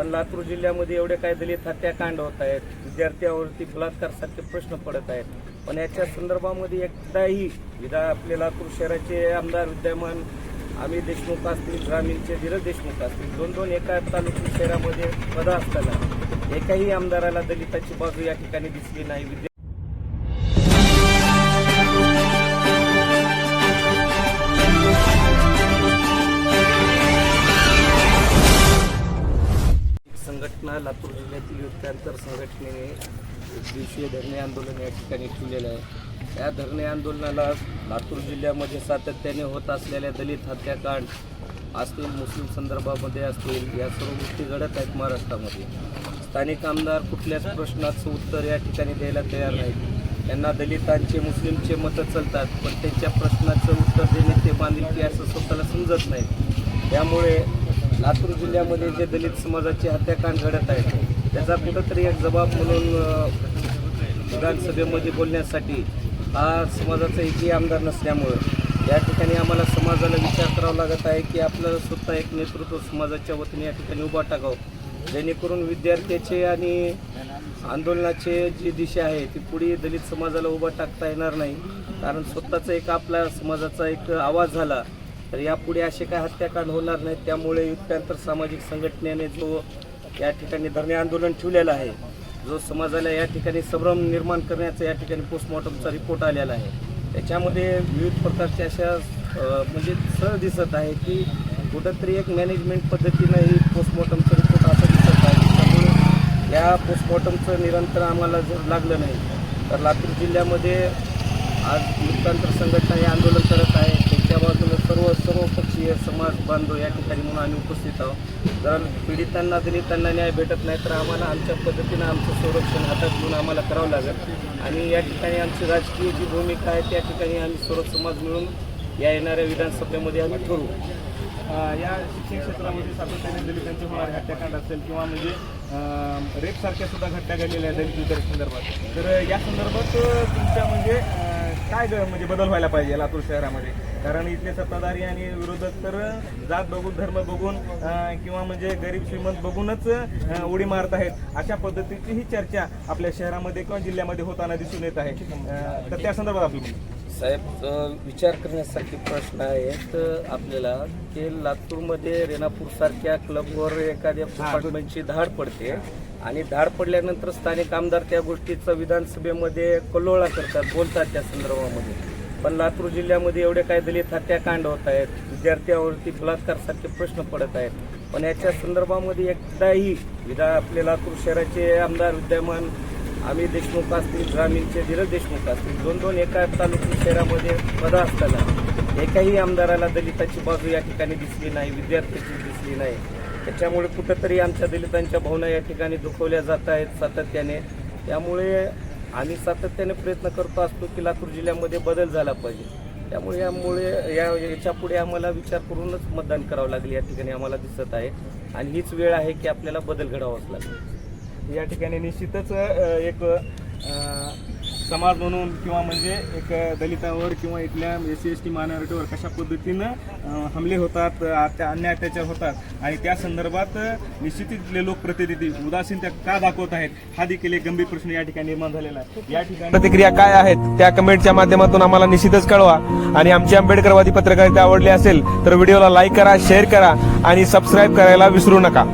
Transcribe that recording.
पण लातूर जिल्ह्यामध्ये एवढे काय दलित हत्याकांड होत आहेत. विद्यार्थ्यावरती बलात्कारसारखे प्रश्न पडत आहेत. पण याच्या संदर्भामध्ये एकदाही विधा आपले लातूर शहराचे आमदार विद्यमान आम्ही देशमुख असतील ग्रामीणचे धीरज देशमुख असतील दोन दोन एका तालुका शहरामध्ये पदा असताना एकाही आमदाराला दलिताची बाजू या ठिकाणी दिसली नाही. घटना लातूर जिल्ह्यातील युद्धांतर संघटनेने दिवशीय धरणे आंदोलन या ठिकाणी ठेवलेलं आहे. या धरणे आंदोलनाला लातूर जिल्ह्यामध्ये सातत्याने होत असलेल्या दलित हत्याकांड असतील मुस्लिम संदर्भामध्ये असतील या सर्व गोष्टी घडत आहेत महाराष्ट्रामध्ये. स्थानिक आमदार कुठल्याच प्रश्नाचं उत्तर या ठिकाणी द्यायला तयार नाहीत. त्यांना दलितांचे मुस्लिमचे मतं चालतात पण त्यांच्या प्रश्नाचं उत्तर देणे ते बांधील की असं स्वतःला समजत नाही त्यामुळे लातूर जिल्ह्यामध्ये जे दलित समाजाचे हत्याकांड घडत आहेत त्याचा कुठंतरी एक जबाब म्हणून विधानसभेमध्ये बोलण्यासाठी हा समाजाचा एकही आमदार नसल्यामुळं या ठिकाणी आम्हाला समाजाला विचार करावा लागत आहे की आपलं स्वतः एक नेतृत्व समाजाच्या वतीने या ठिकाणी उभा टाकावं. जेणेकरून विद्यार्थ्याचे आणि आंदोलनाचे जी दिशा आहे ती पुढे दलित समाजाला उभा टाकता येणार नाही. कारण स्वतःचा एक आपला समाजाचा एक आवाज झाला तर यापुढे असे काय हत्याकांड होणार नाहीत त्यामुळे युक्तांतर सामाजिक संघटनेने जो या ठिकाणी धरणे आंदोलन ठेवलेलं आहे जो समाजाला या ठिकाणी संभ्रम निर्माण करण्याचा या ठिकाणी पोस्टमॉर्टमचा रिपोर्ट आलेला आहे. त्याच्यामध्ये विविध प्रकारच्या अशा म्हणजे सहज दिसत आहे की कुठंतरी एक मॅनेजमेंट पद्धतीनं ही पोस्टमॉर्टमचा रिपोर्ट असं दिसत आहे. त्यामुळे या पोस्टमॉर्टमचं निरंतर आम्हाला जर लागलं नाही तर लातूर जिल्ह्यामध्ये आज लोकतंत्र संघटना हे आंदोलन करत आहे. त्यांच्या बाजूने सर्व सर्व पक्षीय समाज बांधव या ठिकाणी म्हणून आम्ही उपस्थित आहोत. कारण पीडितांना दलितांना न्याय भेटत नाही तर आम्हाला आमच्या पद्धतीनं आमचं संरक्षण हातात घेऊन आम्हाला करावं लागेल. आणि या ठिकाणी आमची राजकीय जी भूमिका आहे त्या ठिकाणी आम्ही सर्व समाज मिळून या येणाऱ्या विधानसभेमध्ये आम्ही ठरवू. या शिक्षण क्षेत्रामध्ये सातत्याने दलितांचे होणारे हत्याकांड असेल किंवा म्हणजे रेपसारख्या सुद्धा घटना घडलेल्या आहेत दलित विद्यार्थी संदर्भात तर या संदर्भात तुमच्या म्हणजे काय ग- म्हणजे बदल व्हायला पाहिजे लातूर शहरामध्ये? कारण इथले सत्ताधारी आणि विरोधक तर जात बघून धर्म बघून किंवा म्हणजे गरीब श्रीमंत बघूनच उडी मारत आहेत. अशा पद्धतीची ही चर्चा आपल्या शहरामध्ये किंवा जिल्ह्यामध्ये होताना दिसून येत आहे. तर त्या संदर्भात आपलं. साहेब विचार करण्यासारखे प्रश्न आहेत आपल्याला की लातूरमध्ये रेणापूरसारख्या क्लबवर एखाद्या डिपार्टमेंटची धाड पडते. आणि धाड पडल्यानंतर स्थानिक आमदार त्या गोष्टीचा विधानसभेमध्ये कल्लोळा करतात बोलतात त्या संदर्भामध्ये. पण लातूर जिल्ह्यामध्ये एवढे काय दलित हत्याकांड होत आहेत विद्यार्थ्यावरती बलात्कारसारखे प्रश्न पडत आहेत. पण याच्या संदर्भामध्ये एकदाही विधा आपले लातूर शहराचे आमदार विद्यमान आम्ही देशमुख असतील ग्रामीणचे धीरज देशमुख असतील दोन दोन एका तालुका शहरामध्ये पदा असताना एकाही आमदाराला दलिताची बाजू या ठिकाणी दिसली नाही विद्यार्थ्याची दिसली नाही. त्याच्यामुळे कुठंतरी आमच्या दलितांच्या भावना या ठिकाणी दुखवल्या जात आहेत सातत्याने. त्यामुळे आम्ही सातत्याने प्रयत्न करतो असतो की लातूर जिल्ह्यामध्ये बदल झाला पाहिजे. त्यामुळे यामुळे या याच्यापुढे आम्हाला विचार करूनच मतदान करावं लागेल या ठिकाणी आम्हाला दिसत आहे. आणि हीच वेळ आहे की आपल्याला बदल घडावाच लागेल. या ठिकाणी निश्चितच एक समाज म्हणून किंवा म्हणजे एक दलितावर किंवा इथल्या एस सी एस टी मायनॉरिटीवर कशा पद्धतीनं हमले होतात त्या अन्याय अत्याचार होतात. आणि त्या संदर्भात अ, लोक इथले लोकप्रतिनिधी उदासीनता का दाखवत आहेत हा देखील एक गंभीर प्रश्न या ठिकाणी निर्माण झालेला आहे. या ठिकाणी प्रतिक्रिया काय आहेत त्या कमेंटच्या माध्यमातून आम्हाला निश्चितच कळवा. आणि आमची आंबेडकरवादी पत्रकारिता आवडली असेल तर व्हिडिओला लाईक करा शेअर करा आणि सबस्क्राईब करायला विसरू नका.